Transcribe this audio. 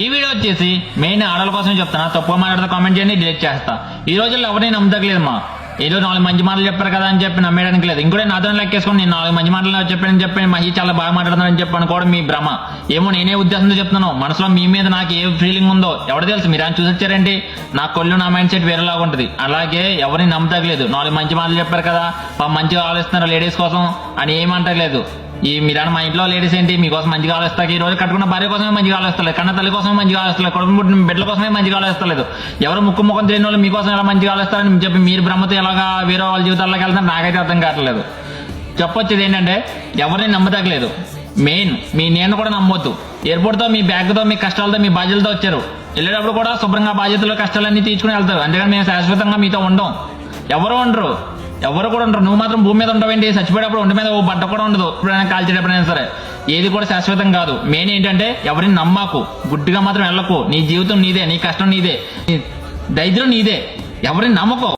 ఈ వీడియో వచ్చేసి మెయిన్ ఆడల కోసం చెప్తాను తప్పుగా మాట్లాడితే కామెంట్ చేయండి డిలీట్ చేస్తా. ఈ రోజుల్లో ఎవరిని నమ్మదగలేదు మా ఏదో నాలుగు మంచి మాటలు చెప్పారు కదా అని చెప్పి నమ్మేయడానికి లేదు. ఇంకోటి నాతో లెక్కేసుకొని నేను నాలుగు మంచి మాటలు చెప్పానని చెప్పి మహి చాలా బాగా మాట్లాడుతున్నానని చెప్పి అనుకోవడం మీ భ్రమ. ఏమో నేనే ఉద్దేశంతో చెప్తున్నాను. మనసులో మీ మీద నాకు ఏ ఫీలింగ్ ఉందో ఎవరు తెలుసు? మీరు అని చూసొచ్చారేంటి నా కొల్లు నా మైండ్ సెట్ వేరేలాగా ఉంటుంది. అలాగే ఎవరిని నమ్మదగలేదు నాలుగు మంచి మాటలు చెప్పారు కదా మంచిగా ఆలోచిస్తున్నారు లేడీస్ కోసం అని ఏమంటలేదు ఈ మీరాన మా ఇంట్లో లేడీస్ ఏంటి? మీకోసం మంచిగా ఆలోచిస్తాకి ఈ రోజు కట్టుకున్న భార్య కోసమే మంచిగా ఆలోచిస్తలేదు. కన్న తల్లి కోసమే మంచిగా ఆలోచిస్తలేదు. కొడుకు పుట్టిన బిడ్డల కోసమే మంచిగా ఆలోచిస్తలేదు. ఎవరు ముక్కు ముఖం తెలియని వాళ్ళు మీకోసం ఎలా మంచిగా ఆలోచిస్తారని చెప్పి మీరు బ్రహ్మతో ఎలాగా వేరే వాళ్ళ జీవితాల్లోకి వెళ్తారు నాకైతే అర్థం కావట్లేదు. చెప్పొచ్చేది ఏంటంటే ఎవరిని నమ్మదగలేదు మెయిన్ మీ నేను కూడా నమ్మొద్దు. ఎయిర్పోర్ట్తో మీ బ్యాగ్తో మీ కష్టాలతో మీ బాధ్యతలతో వచ్చారు. వెళ్ళేటప్పుడు కూడా శుభ్రంగా బాధ్యతలు కష్టాలన్నీ తీసుకుని వెళ్తారు. అంతేగాని మేము శాశ్వతంగా మీతో ఉండం. ఎవరు ఉండరు. ఎవరు కూడా ఉండరు. నువ్వు మాత్రం భూమి మీద ఉండవేంటి చచ్చిపోయేటప్పుడు ఒంటి మీద ఓ బట్ట కూడా ఉండదు. ఎప్పుడైనా కాల్చేటప్పుడైనా సరే. ఏది కూడా శాశ్వతం కాదు. మెయిన్ ఏంటంటే ఎవరిని నమ్మకు. గుడ్డిగా మాత్రం వెళ్ళకు. నీ జీవితం నీదే నీ కష్టం నీదే. దైద్యం దరిద్రం నీదే. ఎవరిని నమ్మకో.